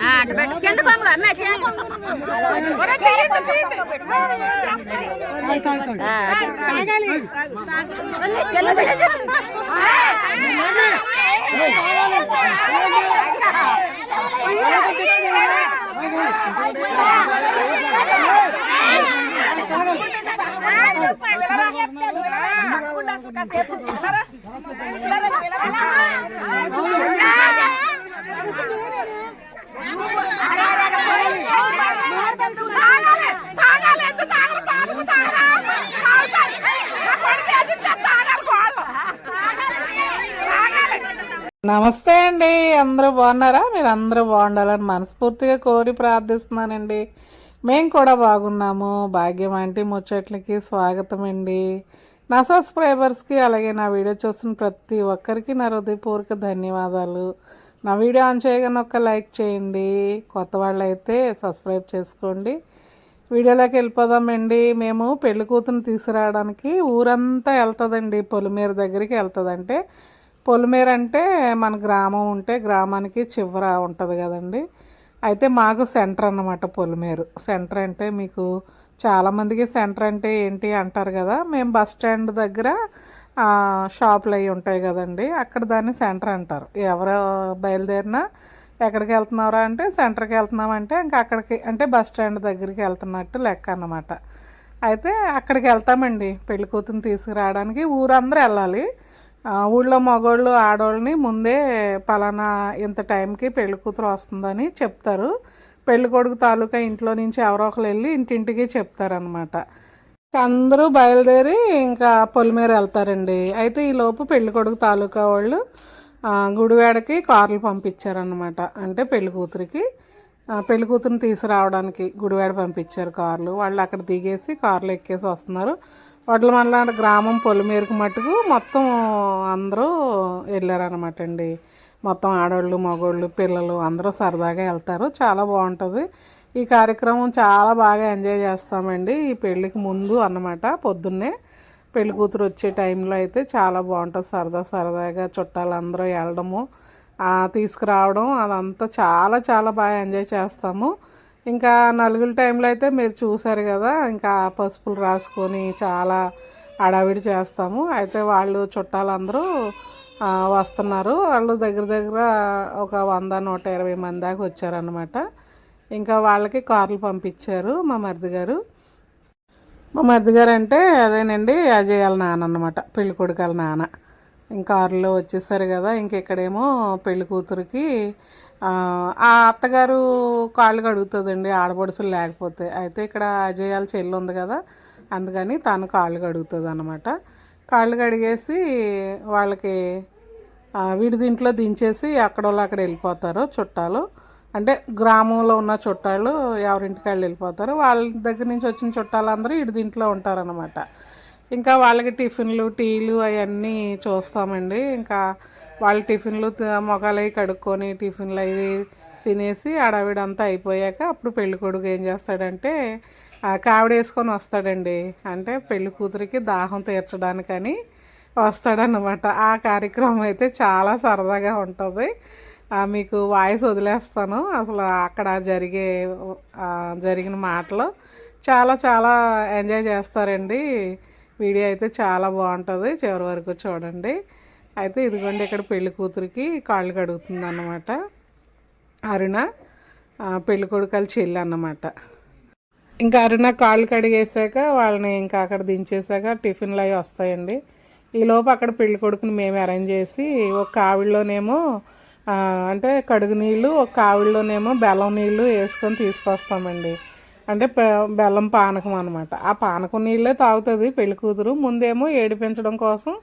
ఆ, అటు పెట్టు. కింద కొంగు అమ్మ చేయి. నమస్తే అండి అందరూ బాగున్నారా? మీరు అందరూ బాగుండాలని మనస్ఫూర్తిగా కోరి ప్రార్థిస్తున్నానండి. మేము కూడా బాగున్నాము. భాగ్యం ఆంటీ ముచ్చట్లకి స్వాగతం అండి నా సబ్స్క్రైబర్స్కి అలాగే నా వీడియో చూస్తున్న ప్రతి ఒక్కరికి నా హృదయపూర్వక ధన్యవాదాలు. నా వీడియో ఆన్ చేయగానే ఒక లైక్ చేయండి. కొత్త వాళ్ళు అయితే సబ్స్క్రైబ్ చేసుకోండి. వీడియోలోకి వెళ్ళిపోదామండి. మేము పెళ్ళి కూతురు తీసుకురావడానికి ఊరంతా వెళ్తుందండి. పొలిమేర దగ్గరికి వెళ్తుందంటే పొలిమేర అంటే మన గ్రామం ఉంటే గ్రామానికి చివర ఉంటుంది కదండి. అయితే మాకు సెంటర్ అన్నమాట పొలిమేరు. సెంటర్ అంటే మీకు చాలామందికి సెంటర్ అంటే ఏంటి అంటారు కదా మేము బస్ స్టాండ్ దగ్గర షాపులు అవి ఉంటాయి కదండి అక్కడ దాన్ని సెంటర్ అంటారు. ఎవరు బయలుదేరినా ఎక్కడికి వెళ్తున్నారా అంటే సెంటర్కి వెళ్తున్నామంటే ఇంకా అక్కడికి అంటే బస్ స్టాండ్ దగ్గరికి వెళ్తున్నట్టు లెక్క అన్నమాట. అయితే అక్కడికి వెళ్తామండి పెళ్ళి తీసుకురావడానికి. ఊరందరూ వెళ్ళాలి. ఊళ్ళో మగోళ్ళు ఆడవాళ్ళని ముందే పలానా ఇంత టైంకి పెళ్ళి కూతురు వస్తుందని చెప్తారు. పెళ్ళి కొడుకు తాలూకా ఇంట్లో నుంచి ఎవరో ఒకరు వెళ్ళి ఇంటింటికి చెప్తారనమాట అందరూ బయలుదేరి ఇంకా పొలిమేర వెళ్తారండి. అయితే ఈలోపు పెళ్ళి కొడుకు తాలూకా వాళ్ళు గుడివాడకి కార్లు పంపించారనమాట అంటే పెళ్ళి కూతురికి. పెళ్ళి కూతురుని తీసుకురావడానికి గుడివాడ పంపించారు కార్లు. వాళ్ళు అక్కడ దిగేసి కార్లు ఎక్కేసి వస్తున్నారు. వడ్ల మండల గ్రామం పొలిమేరకు మటుకు మొత్తం అందరూ వెళ్ళారనమాట అండి. మొత్తం ఆడవాళ్ళు మగవాళ్ళు పిల్లలు అందరూ సరదాగా వెళ్తారు. చాలా బాగుంటుంది. ఈ కార్యక్రమం చాలా బాగా ఎంజాయ్ చేస్తామండి. ఈ పెళ్ళికి ముందు అన్నమాట పొద్దున్నే పెళ్ళి కూతురు వచ్చే టైంలో అయితే చాలా బాగుంటుంది. సరదా సరదాగా చుట్టాలందరూ వెళ్ళడము తీసుకురావడం అదంతా చాలా చాలా బాగా ఎంజాయ్ చేస్తాము. ఇంకా నలుగుల టైంలో అయితే మీరు చూసారు కదా ఇంకా పసుపులు రాసుకొని చాలా హడావిడి చేస్తాము. అయితే వాళ్ళు చుట్టాలందరూ వస్తున్నారు. వాళ్ళు దగ్గర దగ్గర ఒక వంద నూట ఇరవై మంది దాకా వచ్చారనమాట ఇంకా వాళ్ళకి కార్లు పంపించారు మా మరిది గారు. మా మరిది గారు అంటే అదేనండి అజయ్ వాళ్ళ నాన్న అనమాట పెళ్ళి కొడుకు వాళ్ళ నాన్న. ఇంకా ఆరులో వచ్చేసారు కదా ఇంకెక్కడేమో పెళ్ళి కూతురికి ఆ అత్తగారు కాళ్ళు కడుగుతుందండి ఆడపడుసులు లేకపోతే. అయితే ఇక్కడ అజయాల చెల్లి ఉంది కదా అందుకని తను కాళ్ళు కడుగుతుంది అనమాట కాళ్ళు కడిగేసి వాళ్ళకి విడిదింట్లో దించేసి అక్కడ వాళ్ళు అక్కడ వెళ్ళిపోతారు చుట్టాలు. అంటే గ్రామంలో ఉన్న చుట్టాలు ఎవరింటికి వాళ్ళు వెళ్ళిపోతారు. వాళ్ళ దగ్గర నుంచి వచ్చిన చుట్టాలందరూ ఇడిదింట్లో ఉంటారనమాట ఇంకా వాళ్ళకి టిఫిన్లు టీలు అవన్నీ చూస్తామండి. ఇంకా వాళ్ళ టిఫిన్లు త- మొఖాలు అవి కడుక్కొని టిఫిన్లు అవి తినేసి అడావిడంతా అయిపోయాక అప్పుడు పెళ్ళి కొడుకు ఏం చేస్తాడంటే కావిడేసుకొని కావిడ వేసుకొని వస్తాడండి. అంటే పెళ్ళి కూతురికి దాహం తీర్చడానికని వస్తాడనమాట ఆ కార్యక్రమం అయితే చాలా సరదాగా ఉంటుంది. ఆ, మీకు వాయిస్ వదిలేస్తాను. అసలు అక్కడ జరిగే జరిగిన మాటలు చాలా చాలా ఎంజాయ్ చేస్తారండి. వీడియో అయితే చాలా బాగుంటుంది. చివరి వరకు చూడండి. అయితే ఇదిగోండి ఇక్కడ పెళ్ళి కూతురికి కాళ్ళు కడుగుతుంది అన్నమాట అరుణ పెళ్ళి కొడుకల చెల్లి అన్నమాట. ఇంకా అరుణ కాళ్ళు కడిగేసాక వాళ్ళని ఇంకా అక్కడ దించేసాక టిఫిన్లు అవి వస్తాయండి. ఈలోపు అక్కడ పెళ్ళి కొడుకుని మేము అరేంజ్ చేసి ఒక కావిడిలోనేమో అంటే కడుగు నీళ్ళు ఒక కావిడిలోనేమో బెల్లం నీళ్ళు వేసుకొని తీసుకొస్తామండి. అంటే బెల్లం పానకం అనమాట ఆ పానకం నీళ్ళే తాగుతుంది పెళ్ళి కూతురు. ముందేమో ఏడిపించడం కోసం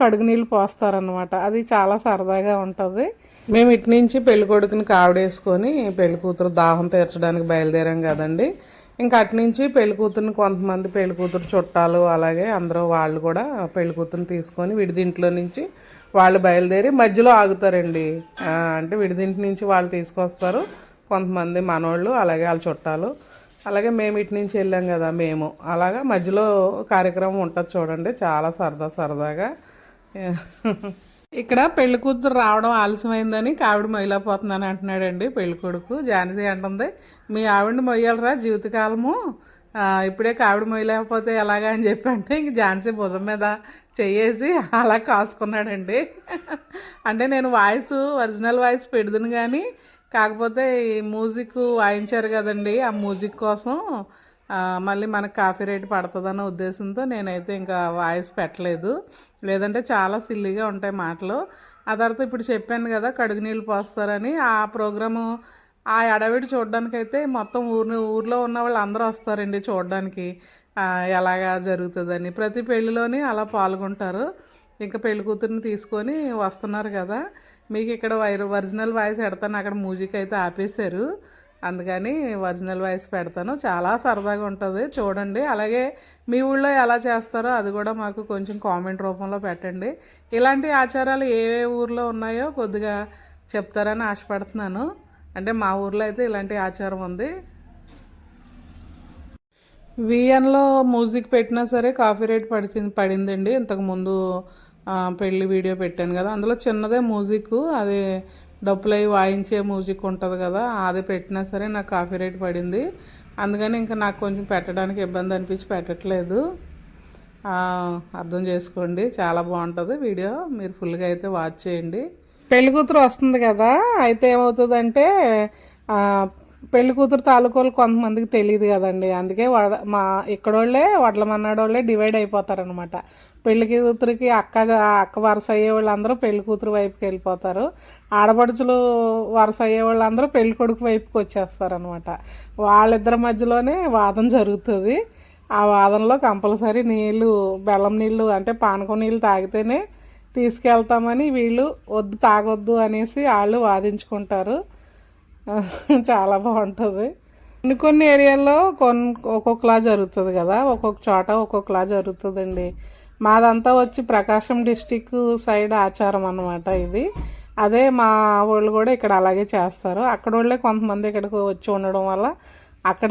కడుగు నీళ్ళు పోస్తారనమాట అది చాలా సరదాగా ఉంటుంది. మేము ఇటు నుంచి పెళ్ళి కొడుకుని కావిడేసుకొని పెళ్ళి కూతురు దాహం తీర్చడానికి బయలుదేరాం కదండి. ఇంకా అటు నుంచి పెళ్ళి కూతురుని కొంతమంది పెళ్ళి కూతురు చుట్టాలు అలాగే అందరూ వాళ్ళు కూడా పెళ్ళి కూతురుని తీసుకొని విడిదింట్లో నుంచి వాళ్ళు బయలుదేరి మధ్యలో ఆగుతారండి. అంటే విడిదింటి నుంచి వాళ్ళు తీసుకొస్తారు. కొంతమంది మనోళ్ళు అలాగే వాళ్ళ చుట్టాలు. అలాగే మేము ఇటు నుంచి వెళ్ళాం కదా మేము. అలాగా మధ్యలో కార్యక్రమం ఉంటుంది చూడండి చాలా సరదా సరదాగా. ఇక్కడ పెళ్ళి కూతురు రావడం ఆలస్యమైందని ఆవిడ మొయ్యలేకపోతున్నాను అంటున్నాడండి పెళ్ళి కొడుకు. ఝాన్సీ అంటుంది మీ ఆవిడని మొయ్యాలరా జీవితకాలము? ఇప్పుడే కావిడ మొయ్యలేకపోతే ఎలాగా? అని చెప్పి అంటే ఇంక ఝాన్సీ భుజం మీద చెయ్యేసి అలా కాసుకున్నాడండి. అంటే నేను వాయిస్ ఒరిజినల్ వాయిస్ పెడుదును కానీ కాకపోతే ఈ మ్యూజిక్ వాయించారు కదండి ఆ మ్యూజిక్ కోసం మళ్ళీ మనకు కాఫీ రేట్ పడుతుందన్న ఉద్దేశంతో నేనైతే ఇంకా వాయిస్ పెట్టలేదు. లేదంటే చాలా సిల్లీగా ఉంటాయి మాటలు. ఆ తర్వాత ఇప్పుడు చెప్పాను కదా కడుగు నీళ్ళు పోస్తారని. ఆ ప్రోగ్రాము ఆ అడవిడి చూడడానికైతే మొత్తం ఊరిని ఊర్లో ఉన్న వాళ్ళు అందరూ వస్తారండి చూడడానికి. ఎలాగా జరుగుతుందని. ప్రతి పెళ్ళిలోని అలా పాల్గొంటారు. ఇంకా పెళ్ళి కూతుర్ని తీసుకొని వస్తున్నారు కదా. మీకు ఇక్కడ ఒరిజినల్ వాయిస్ పెడతాను. అక్కడ మ్యూజిక్ అయితే ఆపేశారు. అందుకని ఒరిజినల్ వాయిస్ పెడతాను. చాలా సరదాగా ఉంటుంది. చూడండి. అలాగే మీ ఊళ్ళో ఎలా చేస్తారో అది కూడా మాకు కొంచెం కామెంట్ రూపంలో పెట్టండి. ఇలాంటి ఆచారాలు ఏ ఏ ఊర్లో ఉన్నాయో కొద్దిగా చెప్తారని ఆశపడుతున్నాను. అంటే మా ఊర్లో అయితే ఇలాంటి ఆచారం ఉంది. విఎన్లో మ్యూజిక్ పెట్టినా సరే కాఫీ రేట్ పడిచింది పడిందండి ఇంతకుముందు పెళ్ళి వీడియో పెట్టాను కదా. అందులో చిన్నదే మ్యూజిక్ అది డప్పులై వాయించే మ్యూజిక్ ఉంటుంది కదా అది పెట్టినా సరే నాకు కాఫీ రేట్ పడింది. అందుకని ఇంకా నాకు కొంచెం పెట్టడానికి ఇబ్బంది అనిపించి పెట్టట్లేదు. అర్థం చేసుకోండి చాలా బాగుంటుంది వీడియో మీరు ఫుల్గా అయితే వాచ్ చేయండి. పెళ్ళికూతురు వస్తుంది కదా అయితే ఏమవుతుందంటే పెళ్ళి కూతురు తాలూకోలు కొంతమందికి తెలియదు కదండి. అందుకే వడ మా ఇక్కడోళ్ళే వడ్ల మన్నాడోళ్ళే డివైడ్ అయిపోతారనమాట పెళ్ళి కూతురికి అక్క అక్క వరుస అయ్యే వాళ్ళందరూ పెళ్ళి కూతురు వైపుకి వెళ్ళిపోతారు. ఆడపడుచులు వరుస అయ్యే వాళ్ళందరూ పెళ్ళి కొడుకు వైపుకి వచ్చేస్తారనమాట వాళ్ళిద్దరి మధ్యలోనే వాదన జరుగుతుంది. ఆ వాదనలో కంపల్సరీ నీళ్ళు బెల్లం నీళ్ళు అంటే పానకం నీళ్ళు తాగితేనే తీసుకెళ్తామని వీళ్ళు వద్దు తాగొద్దు అనేసి వాళ్ళు వాదించుకుంటారు. చాలా బాగుంటుంది. కొన్ని కొన్ని ఏరియాల్లో కొన్ని ఒక్కొక్కలా జరుగుతుంది కదా. ఒక్కొక్క చోట ఒక్కొక్కలా జరుగుతుందండి. మాదంతా వచ్చి ప్రకాశం డిస్టిక్ సైడ్ ఆచారం అన్నమాట ఇది. అదే మా వాళ్ళు కూడా ఇక్కడ అలాగే చేస్తారు. అక్కడ వాళ్ళే కొంతమంది ఇక్కడికి వచ్చి ఉండడం వల్ల అక్కడ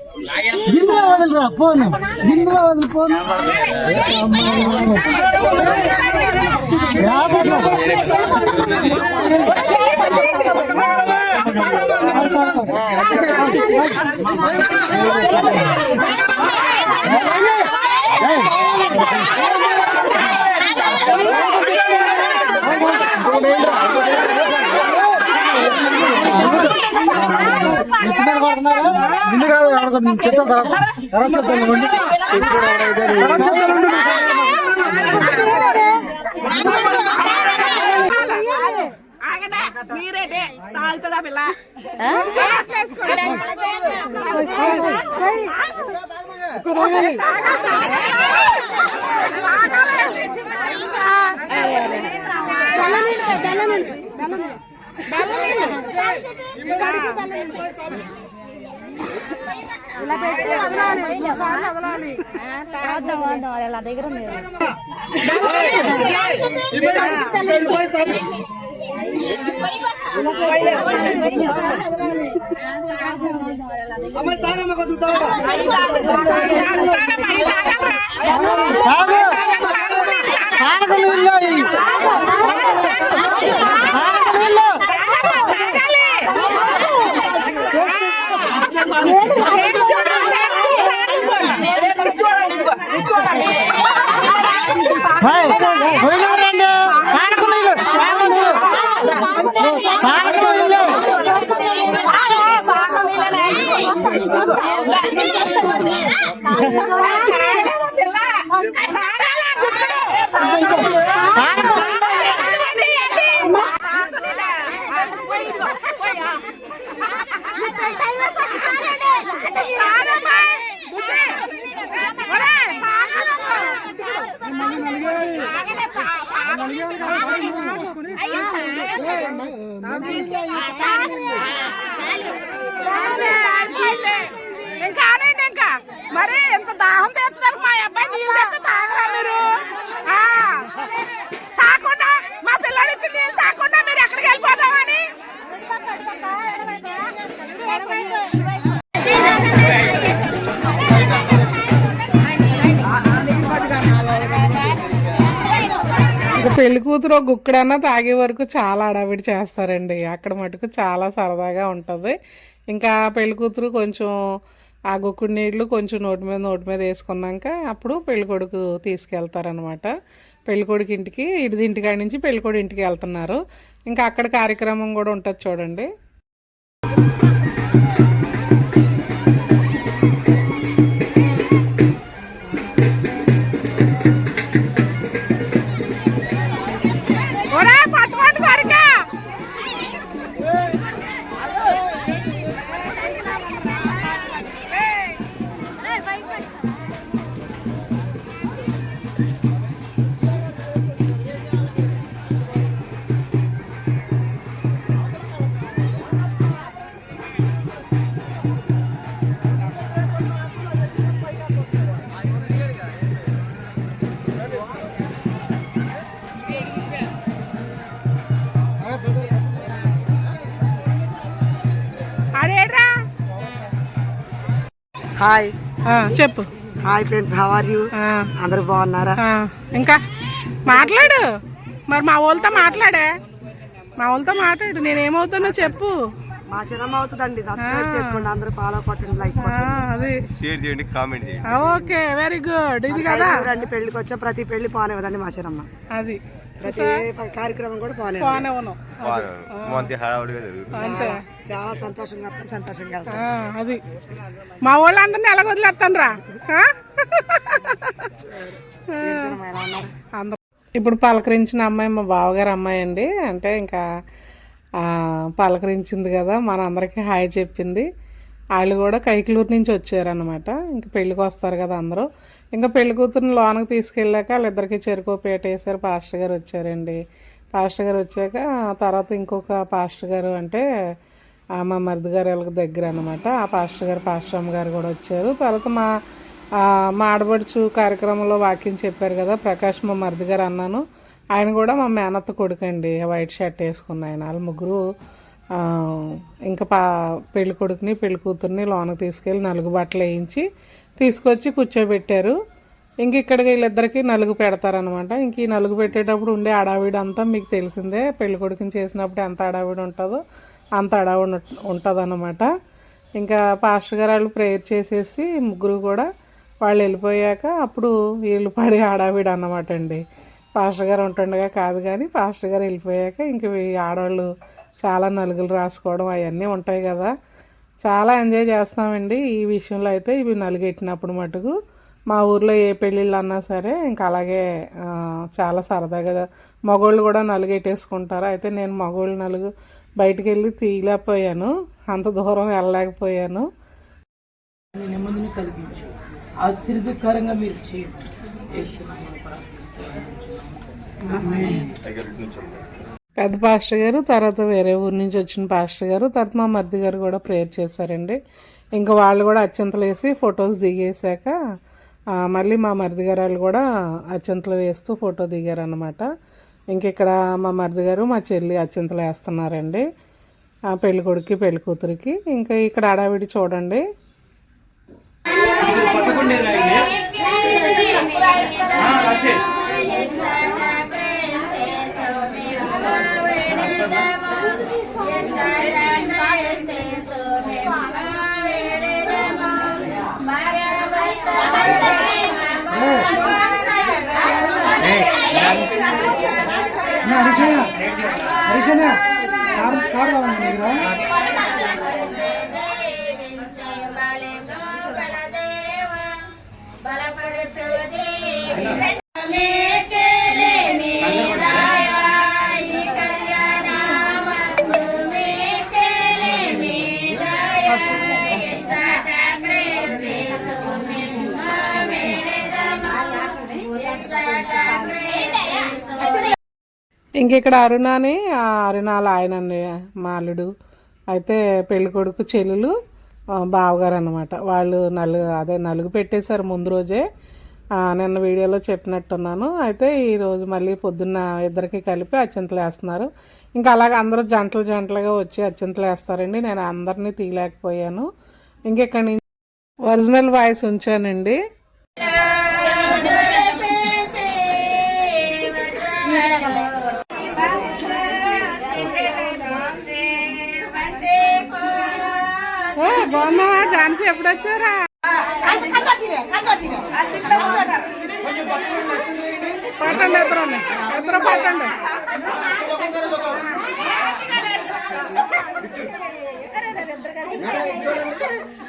బిందులో వదిలిరా ఫోన్ బిందులో వదిలి ఫోన్ ఎక్కడ కొడుతున్నారు బిందు కాదు ఎవరికో చెప్తాం తర్వాత చెప్తాను మీరేటే తాగుతుందా పిల్ల అలా దగ్గర ఉంది కాదు పానక నీళ్ళు పెళ్ళి కూతురు గుక్కడన్నా తాగే వరకు చాలా అడావిడి చేస్తారండి. అక్కడ మటుకు చాలా సరదాగా ఉంటుంది. ఇంకా పెళ్ళి కూతురు కొంచెం ఆ గుక్కుడు నీళ్ళు కొంచెం నోటి మీద నోటి మీద వేసుకున్నాక అప్పుడు పెళ్ళికొడుకు తీసుకెళ్తారనమాట పెళ్ళికొడుకు ఇంటికి ఇడిది ఇంటికాడ నుంచి పెళ్ళికొడు ఇంటికి వెళ్తున్నారు. ఇంకా అక్కడ కార్యక్రమం కూడా ఉంటుంది చూడండి. హాయ్. ఆ, చెప్పు. Hi friends how are you అందరూ బాగున్నారా? ఇంకా? మాట్లాడు. మరి మా వాళ్ళతో మాట్లాడే. మా వాళ్ళతో మాట్లాడు. నేనేమవుతానో చెప్పు. మా చిన్నమ్మ అవుతుందండి. సబ్స్క్రైబ్ చేసుకోండి. అందరూ ఫాలో కొట్టండి లైక్ అది. షేర్ చేయండి కామెంట్ చేయండి. ఓకే వెరీ గుడ్ ఇది కదా? రండి పెళ్ళికి వచ్చా ప్రతి పెళ్ళి పానేవదండి మా చిన్నమ్మ. అది. ప్రతి కార్యక్రమం కూడా పానే మంచి హడావుడిగా జరుగుతుంది. చాలా సంతోషంగా వస్తారు సంతోషంగా అది. మా వాళ్ళందరినీ ఎలా వదిలేస్తాను రా ఇప్పుడు పలకరించిన అమ్మాయి మా బావగారు అమ్మాయి అండి. అంటే ఇంకా ఆ, పలకరించింది కదా మనందరికీ హాయ్ చెప్పింది. వాళ్ళు కూడా కైకలూరు నుంచి వచ్చారనమాట ఇంకా పెళ్ళికి వస్తారు కదా అందరూ. ఇంకా పెళ్ళి కూతురుని లోనకి తీసుకెళ్ళాక వాళ్ళిద్దరికి చెరుకోపేట వేసారు పాస్టర్ గారు వచ్చారండి. పాస్టర్ గారు వచ్చాక తర్వాత ఇంకొక పాస్టర్ గారు అంటే మా మరిది గారు వాళ్ళకి దగ్గర అనమాట ఆ పాస్టర్ గారు పాస్టర్ అమ్మ గారు కూడా వచ్చారు. తర్వాత మా మాడబడుచు మా ఆడబడుచు కార్యక్రమంలో వాక్యం చెప్పారు కదా ప్రకాష్ మా మరిది గారు అన్నాను. ఆయన కూడా మా మేనత్త కొడుకండి. వైట్ షర్ట్ వేసుకున్న ఆయన. వాళ్ళు ముగ్గురు ఇంకా పా పెళ్ళి కొడుకుని పెళ్ళి కూతుర్ని లోనకి తీసుకెళ్ళి నలుగు బట్టలు వేయించి తీసుకొచ్చి కూర్చోబెట్టారు. ఇంక ఇక్కడ వీళ్ళిద్దరికి నలుగు పెడతారనమాట ఇంక ఈ నలుగు పెట్టేటప్పుడు ఉండే అడావిడి అంతా మీకు తెలిసిందే. పెళ్ళి కొడుకుని చేసినప్పుడు ఎంత అడావిడి ఉంటుందో అంత అడావిడి ఉంటుందన్నమాట. ఇంకా పాస్టర్ గారు వాళ్ళు ప్రేయర్ చేసేసి ముగ్గురు కూడా వాళ్ళు వెళ్ళిపోయాక అప్పుడు వీళ్ళు పడి అడావిడి అన్నమాట అండి. పాస్టర్ గారు ఉంటుండగా కాదు కానీ పాస్టర్ గారు వెళ్ళిపోయాక ఇంక ఈ ఆడవాళ్ళు చాలా నలుగులు రాసుకోవడం అవన్నీ ఉంటాయి కదా. చాలా ఎంజాయ్ చేస్తామండి ఈ విషయంలో అయితే ఇవి నలుగెట్టినప్పుడు మటుకు. మా ఊర్లో ఏ పెళ్ళిళ్ళు అన్నా సరే ఇంకా అలాగే చాలా సరదాగా మగోళ్ళు కూడా నలుగెట్టేసుకుంటారు. అయితే నేను మగోళ్ళు నలుగు బయటికి వెళ్ళి తీయలేకపోయాను. అంత దూరం వెళ్ళలేకపోయాను. నెమ్మదిని కలిగించి. మీరు చేయండి. పెద్ద పాస్టర్ గారు తర్వాత వేరే ఊరి నుంచి వచ్చిన పాస్టర్ గారు తర్వాత మా మరిది గారు కూడా ప్రేయర్ చేశారండి. ఇంకా వాళ్ళు కూడా అత్యంతలు వేసి ఫొటోస్ దిగేశాక మళ్ళీ మా మరిది గారు వాళ్ళు కూడా అత్యంతలు వేస్తూ ఫోటో దిగారనమాట ఇంక ఇక్కడ మా మరిది గారు మా చెల్లి అత్యంతలు వేస్తున్నారండి. ఆ, పెళ్ళి కొడుక్కి కూతురికి. ఇంకా ఇక్కడ అడావిడి చూడండి. హరిశన హరిశన కారు కారు కావాలి మీ ఇంక ఇక్కడ అరుణాని ఆ అరుణాల ఆయన మా అల్లుడు అయితే పెళ్ళి కొడుకు చెల్లెలు బావగారు అనమాట వాళ్ళు నలుగు అదే నలుగు పెట్టేశారు ముందు రోజే. నిన్న వీడియోలో చెప్పినట్టున్నాను. అయితే ఈరోజు మళ్ళీ పొద్దున్న ఇద్దరికి కలిపి అత్యంతలు వేస్తున్నారు. ఇంకా అలాగే అందరూ జంటలు జంటలుగా వచ్చి అత్యంతలు వేస్తారండి. నేను అందరినీ తీయలేకపోయాను. ఇంకెక్కడి నుంచి? ఒరిజినల్ వాయిస్ ఉంచానండి. బాగున్నావా? ఝాన్సీ ఎప్పుడు వచ్చారా పట్టండి. ఇద్దరు ఇద్దరు పట్టండి అమ్మో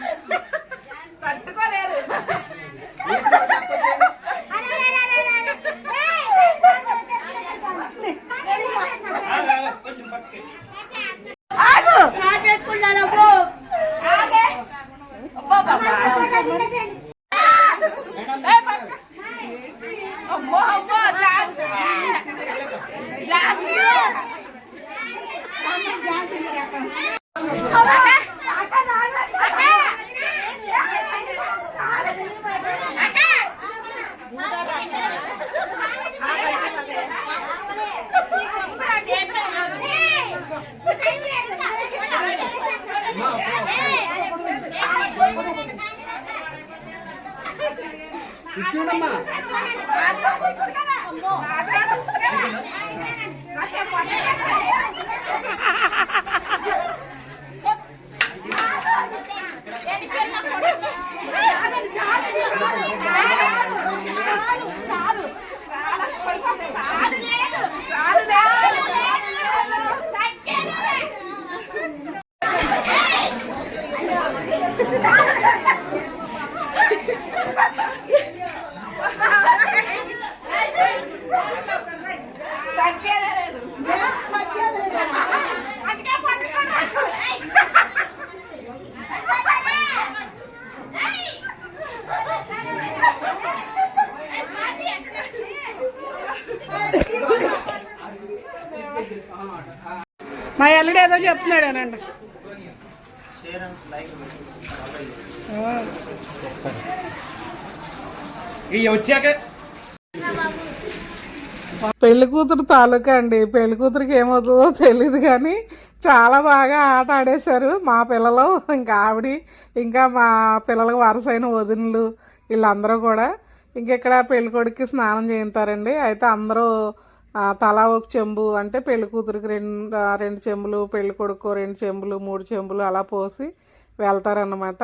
అల్లుడు ఏదో చెప్తున్నాడేనండి. పెళ్ళి కూతురు తాలూకా అండి. పెళ్ళి కూతురికి ఏమవుతుందో తెలియదు కానీ చాలా బాగా ఆట ఆడేశారు. మా పిల్లలు ఇంకా ఆవిడ ఇంకా మా పిల్లలకు వరసైన వదినలు వీళ్ళందరూ కూడా. ఇంకెక్కడ ఇక్కడ కొడుక్కి స్నానం చేయించారండి. అయితే అందరూ తలా ఒక చెంబు అంటే పెళ్ళి కూతురికి రెండు రెండు చెంబులు పెళ్ళి కొడుకు రెండు చెంబులు మూడు చెంబులు అలా పోసి వెళ్తారన్నమాట.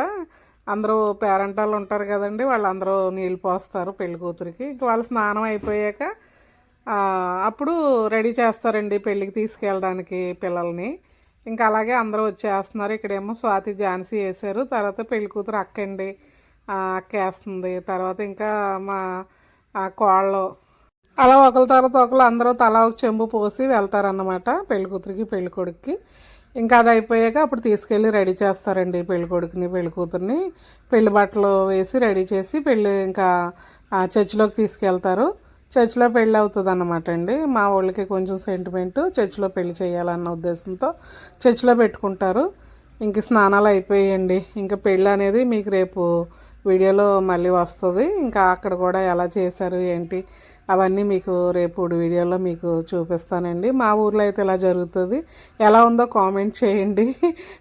అందరూ పేరెంటాలు ఉంటారు కదండి వాళ్ళందరూ నీళ్ళు పోస్తారు పెళ్ళి కూతురికి. ఇంక వాళ్ళు స్నానం అయిపోయాక అప్పుడు రెడీ చేస్తారండి పెళ్ళికి తీసుకెళ్ళడానికి పిల్లల్ని. ఇంకా అలాగే అందరూ వచ్చేస్తున్నారు. ఇక్కడేమో స్వాతి ఝాన్సీ వేశారు. తర్వాత పెళ్ళి కూతురు అక్కండి అక్క వేస్తుంది తర్వాత ఇంకా మా కోళ్ళు అలా ఒకరి తర్వాత ఒకరు అందరూ తలా ఒక చెంబు పోసి వెళ్తారన్నమాట పెళ్ళి కూతురికి పెళ్ళి కొడుక్కి ఇంకా అది అయిపోయాక అప్పుడు తీసుకెళ్ళి రెడీ చేస్తారండి పెళ్ళి కొడుకుని పెళ్ళి కూతుర్ని పెళ్ళి బట్టలు వేసి రెడీ చేసి పెళ్ళి ఇంకా చర్చిలోకి తీసుకెళ్తారు. చర్చిలో పెళ్ళి అవుతుంది అన్నమాట అండి. మా వాళ్ళకి కొంచెం సెంటిమెంట్ చర్చిలో పెళ్ళి చేయాలన్న ఉద్దేశంతో చర్చిలో పెట్టుకుంటారు. ఇంక స్నానాలు అయిపోయాయండి. ఇంకా పెళ్ళి అనేది మీకు రేపు వీడియోలో మళ్ళీ వస్తుంది. ఇంకా అక్కడ కూడా ఎలా చేశారు ఏంటి అవన్నీ మీకు రేపు వీడియోలో మీకు చూపిస్తానండి. మా ఊర్లో అయితే ఇలా జరుగుతుంది. ఎలా ఉందో కామెంట్ చేయండి.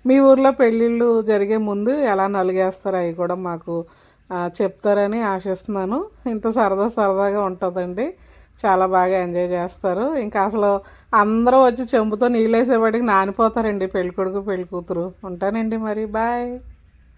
మీ ఊర్లో పెళ్ళిళ్ళు జరిగే ముందు ఎలా నలిగేస్తారో అవి కూడా మాకు చెప్తారని ఆశిస్తున్నాను. ఇంత సరదా సరదాగా ఉంటుందండి. చాలా బాగా ఎంజాయ్ చేస్తారు. ఇంకా అసలు అందరూ వచ్చి చెంబుతో నీళ్ళు వేసేవాడికి నానిపోతారండి. పెళ్ళికొడుకు పెళ్ళికూతురు. ఉంటానండి మరి. బాయ్.